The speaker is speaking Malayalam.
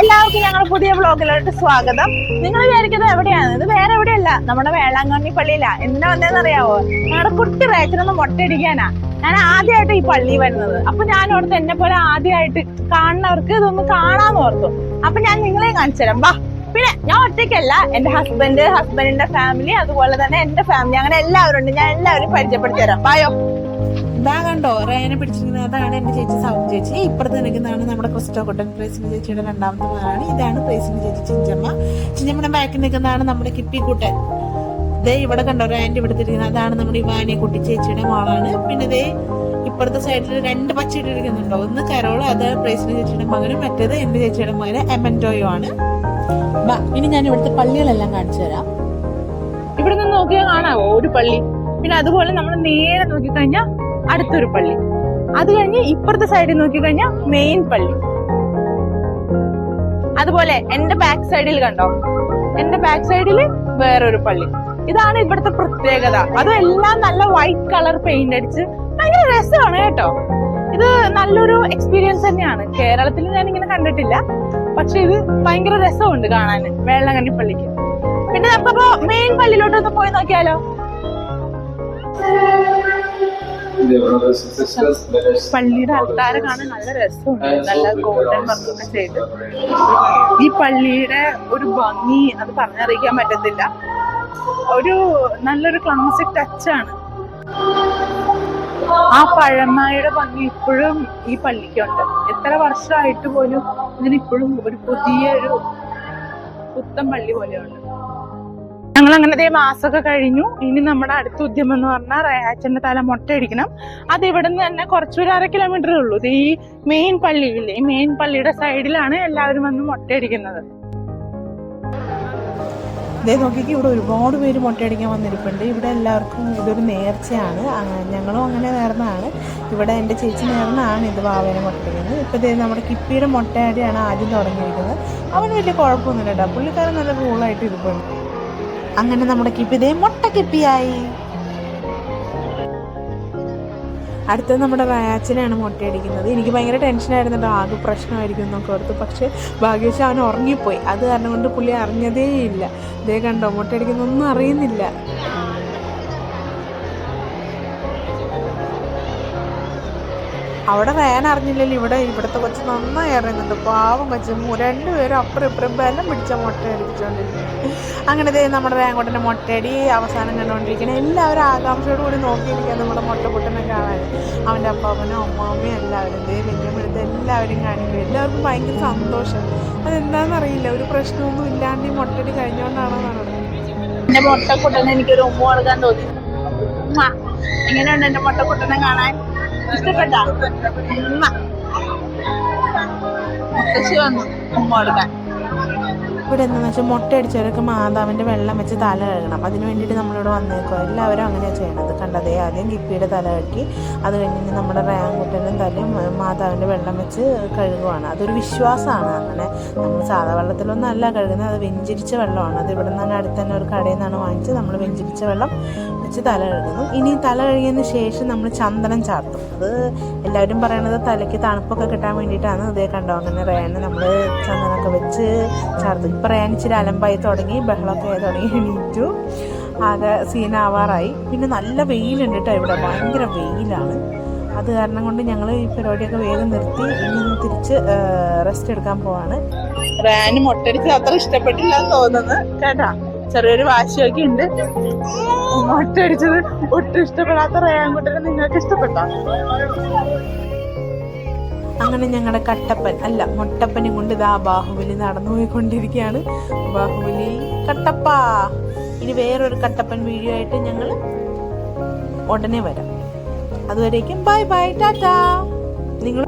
എല്ലാവർക്കും ഞങ്ങളുടെ പുതിയ വ്ളോഗിലോട്ട് സ്വാഗതം. നിങ്ങൾ വിചാരിക്കുന്നത് എവിടെയാണ്? ഇത് വേറെ എവിടെയല്ല. നമ്മുടെ വേളാങ്കണ്ണി പള്ളിയിലാ. എന്നാ വന്നതെന്ന് അറിയാവോ ഞങ്ങളുടെ കുട്ടി റേച്ചനൊന്ന് മുട്ടയടിക്കാനാ. ഞാൻ ആദ്യമായിട്ട് ഈ പള്ളി വരുന്നത്. അപ്പൊ ഞാൻ ഓർത്ത് എന്നെ പോലെ ആദ്യമായിട്ട് കാണുന്നവർക്ക് ഇതൊന്ന് കാണാന്ന് ഓർത്തു. അപ്പൊ ഞാൻ നിങ്ങളെ കാണിച്ചു തരാം. വാ. പിന്നെ ഞാൻ ഒറ്റയ്ക്കല്ല എന്റെ ഹസ്ബൻഡ് ഹസ്ബൻഡിന്റെ ഫാമിലി അതുപോലെ തന്നെ എന്റെ ഫാമിലി അങ്ങനെ എല്ലാവരും ഉണ്ട്. ഞാൻ എല്ലാവരും പരിചയപ്പെടുത്തി തരാം. ബായോ ഇതാ കണ്ടോ റേനെ പിടിച്ചിരിക്കുന്നത്. അതാണ് എന്റെ ചേച്ചി സൗണ്ട് ചേച്ചി. ഇപ്പുറത്ത് നിൽക്കുന്നതാണ് നമ്മുടെ ക്രിസ്റ്റോ കുട്ടൻ. പ്രേസിന്റെ ചേച്ചിയുടെ രണ്ടാമത്തെ മകളാണ്. ഇതാണ് പ്രേസിന്റെ ചേച്ചി ചിഞ്ചമ്മ. ചിഞ്ചമ്മയുടെ ബാക്കിൽ നിൽക്കുന്നതാണ് നമ്മുടെ കിപ്പിക്കുട്ടൻ ദേ ഇവിടെ കണ്ടോ റേന്റെ ഇവിടെ തിരിക്കുന്നത് അതാണ് നമ്മുടെ ഇവാനിയ കുട്ടി ചേച്ചിയുടെ മകളാണ് പിന്നെ ദേ ഇപ്പുറത്തെ സൈഡിൽ രണ്ട് പച്ചയിട്ടിരിക്കുന്നുണ്ടോ ഒന്ന് കരോൾ അത് പ്രേസിന്റെ ചേച്ചിയുടെ മകനും മറ്റേത് എന്റെ ചേച്ചിയുടെ മകന് എമന്റോയോ ആണ്. ഇനി ഞാൻ ഇവിടുത്തെ പള്ളികളെല്ലാം കാണിച്ചു തരാം. ഇവിടെ നിന്ന് നോക്കിയാൽ കാണാവോ ഒരു പള്ളി? പിന്നെ അതുപോലെ നമ്മൾ നേരെ നോക്കിക്കഴിഞ്ഞാൽ അടുത്തൊരു പള്ളി. അത് കഴിഞ്ഞ് ഇപ്പുറത്തെ സൈഡിൽ നോക്കിക്കഴിഞ്ഞാൽ മെയിൻ പള്ളി. അതുപോലെ എന്റെ ബാക്ക് സൈഡിൽ കണ്ടോ? എന്റെ ബാക്ക് സൈഡിൽ വേറൊരു പള്ളി. ഇതാണ് ഇവിടുത്തെ പ്രത്യേകത. അതും എല്ലാം നല്ല വൈറ്റ് കളർ പെയിന്റ് അടിച്ച് ഭയങ്കര രസമാണ് കേട്ടോ. ഇത് നല്ലൊരു എക്സ്പീരിയൻസ് തന്നെയാണ്. കേരളത്തിൽ ഞാൻ ഇങ്ങനെ കണ്ടിട്ടില്ല. പക്ഷെ ഇത് ഭയങ്കര രസമുണ്ട് കാണാൻ വേളങ്കണ്ണി പള്ളിക്ക് പിന്നെ നമുക്കപ്പോ മെയിൻ പള്ളിയിലോട്ടൊന്ന് പോയി നോക്കിയാലോ? പള്ളിയുടെ അൾത്താര കാണാൻ നല്ല രസമുണ്ട്. നല്ല ഗോൾഡൻ വർക്കൊക്കെ ചെയ്ത്. ഈ പള്ളിയുടെ ഒരു ഭംഗി അത് പറഞ്ഞറിയിക്കാൻ പറ്റത്തില്ല. ഒരു നല്ലൊരു ക്ലാസിക് ടച്ചാണ് ആ പഴമയുടെ ഭംഗി ഇപ്പോഴും ഈ പള്ളിക്കുണ്ട്. എത്ര വർഷമായിട്ട് പോലും ഇതിന് ഇപ്പോഴും ഒരു പുതിയ ഒരു പുത്തൻ പള്ളി പോലെയുണ്ട്. ഞങ്ങൾ അങ്ങനെ ദേ മാസമൊക്കെ കഴിഞ്ഞു. ഇനി നമ്മുടെ അടുത്ത ഉദ്യമം എന്ന് പറഞ്ഞാൽ റയാച്ചന്റെ തല മുട്ടയടിക്കണം. അത് ഇവിടെ നിന്ന് തന്നെ കുറച്ചൊരു അര കിലോമീറ്ററേ ഉള്ളൂ. ഇത് ഈ മെയിൻ പള്ളിയില്ലേ ഈ മെയിൻ പള്ളിയുടെ സൈഡിലാണ് എല്ലാവരും വന്ന് മുട്ടയടിക്കുന്നത്. ഇതേ നോക്കിക്ക് ഇവിടെ ഒരുപാട് പേര് മുട്ടയടിക്കാൻ വന്നിരിപ്പുണ്ട്. ഇവിടെ എല്ലാവർക്കും ഇതൊരു നേർച്ചയാണ്. ഞങ്ങളും അങ്ങനെ നേർന്നതാണ് ഇവിടെ എന്റെ ചേച്ചി നേർന്നാണ് ഇത് വാവേനെ മുട്ടയടിക്കുന്നത്. ഇപ്പോൾ ഇതേ നമ്മുടെ കിപ്പിയുടെ മുട്ടയടിയാണ് ആദ്യം തുടങ്ങിയിരിക്കുന്നത്. അവന് വലിയ കുഴപ്പമൊന്നുമില്ല കേട്ടോ. പുള്ളിക്കാരൻ നല്ല കൂളായിട്ട് ഇരിപ്പുണ്ട്. അങ്ങനെ നമ്മുടെ കിപ്പി ഇതേ മുട്ട കിപ്പിയായി. അടുത്തത് നമ്മുടെ റയാച്ചനാണ് മുട്ടയടിക്കുന്നത്. എനിക്ക് ഭയങ്കര ടെൻഷനായിരുന്നു കേട്ടോ ആകെ പ്രശ്നമായിരിക്കും എന്നൊക്കെ ഓർത്ത്. പക്ഷേ ഭാഗ്യവശം അവൻ ഉറങ്ങിപ്പോയി. അത് കാരണം കൊണ്ട് പുള്ളി അറിഞ്ഞതേയില്ല. ഇതേ കണ്ടോ മുട്ടയടിക്കുന്നൊന്നും അറിയുന്നില്ല. അവിടെ റയാൻ അറിഞ്ഞില്ലല്ലോ. ഇവിടെ ഇവിടുത്തെ കൊച്ച് നന്നായി അറിയുന്നുണ്ട്. പാവം കൊച്ചു. രണ്ടുപേരും അപ്പുറം ഇപ്പുറം ബലം പിടിച്ച മുട്ട അടിപ്പിച്ചുകൊണ്ടിരിക്കുന്നു അങ്ങനെ ഇതേ നമ്മുടെ വേങ്കോട്ടന്റെ മുട്ടയടി അവസാനം കണ്ടുകൊണ്ടിരിക്കണം. എല്ലാവരും ആകാംക്ഷയോട് കൂടി നോക്കിയിരിക്കുക നമ്മുടെ മുട്ടക്കുട്ടനെ കാണാൻ. അവന്റെ അപ്പാപ്പനും അമ്മാമ്മയും എല്ലാവരും ദേ വെല്ലുമെടുത്ത് എല്ലാവരും കാണിക്കും. എല്ലാവർക്കും ഭയങ്കര സന്തോഷം. അതെന്താണെന്നറിയില്ല ഒരു പ്രശ്നമൊന്നും ഇല്ലാണ്ട് ഈ മുട്ടടി പറയുന്നത് എന്റെ മുട്ടക്കുട്ടനെ എനിക്കൊരു ഉമ്മ കൊടുക്കാൻ തോന്നി. എങ്ങനെയുണ്ട് എന്റെ മുട്ടക്കുട്ടനെ കാണാൻ? ഇഷ്ടപ്പെട്ടാ. മുത്തശ്ശി വന്നു ഉമ്മ കൊടുക്കാൻ ഇവിടെ എന്താണെന്ന് വെച്ചാൽ മുട്ട അടിച്ചവരൊക്കെ മാതാവിന്റെ വെള്ളം വെച്ച് തല കഴുകണം. അതിന് വേണ്ടിയിട്ട് നമ്മളിവിടെ വന്നേക്കുക എല്ലാവരും അങ്ങനെയാണ് ചെയ്യണത്. കണ്ടതേ ആദ്യം കിപ്പിയുടെ തല കഴുകി അത് കഴിഞ്ഞ് നമ്മുടെ റാങ്കുട്ടനും തലയും മാതാവിന്റെ വെള്ളം വെച്ച് കഴുകുവാണ്. അതൊരു വിശ്വാസമാണ് അങ്ങനെ. നമ്മൾ സാധാ വെള്ളത്തിലൊന്നും അല്ല കഴുകുന്നത്. അത് വെഞ്ചിരിച്ച വെള്ളമാണ്. അത് ഇവിടെ നിന്ന് അടുത്ത് തന്നെ ഒരു കടയിൽ നിന്നാണ് വാങ്ങിച്ച് നമ്മൾ വെഞ്ചിരിച്ച വെള്ളം വെച്ച് തല കഴുകുന്നു. ഇനി തല കഴുകിയതിന് ശേഷം നമ്മൾ ചന്ദനം ചാർത്തും. അത് എല്ലാവരും പറയണത് തലയ്ക്ക് തണുപ്പൊക്കെ കിട്ടാൻ വേണ്ടിയിട്ടാണ്. ഇതേ കണ്ടോ അങ്ങനെ റേണ് നമ്മൾ ചന്ദനമൊക്കെ വെച്ച് ചാർത്തും. ഇച്ചിരി അലമ്പായി തുടങ്ങി ബഹളമൊക്കെ ആയി തുടങ്ങി എണീറ്റു. ആകെ സീനാവാറായി. പിന്നെ നല്ല വെയിലുണ്ട് കേട്ടോ ഇവിടെ. ഭയങ്കര വെയിലാണ്. അത് കാരണം കൊണ്ട് ഞങ്ങൾ ഈ പരിപാടിയൊക്കെ വേഗം നിർത്തി. ഇനി തിരിച്ച് റെസ്റ്റ് എടുക്കാൻ പോവാണ്. റാന് മുട്ടടിച്ച് അത്ര ഇഷ്ടപ്പെട്ടില്ല എന്ന് തോന്നുന്നു. കേട്ടാ ചെറിയൊരു വാശിയൊക്കെ ഉണ്ട്. മുട്ടടിച്ചത് ഒട്ടും ഇഷ്ടപ്പെടാത്ത റയാൻകുട്ടനെ നിങ്ങൾക്ക് ഇഷ്ടപ്പെട്ടോ? അങ്ങനെ ഞങ്ങളുടെ കട്ടപ്പൻ അല്ല മൊട്ടപ്പനെ കൊണ്ട് ഇതാ ബാഹുബലി നടന്നു പോയിക്കൊണ്ടിരിക്കുകയാണ് ബാഹുബലി കട്ടപ്പ. ഇനി വേറൊരു കട്ടപ്പൻ വീഡിയോ ആയിട്ട് ഞങ്ങൾ ഉടനെ വരാം. അതുവരേക്കും ബൈ ബൈ ടാറ്റാ. നിങ്ങൾ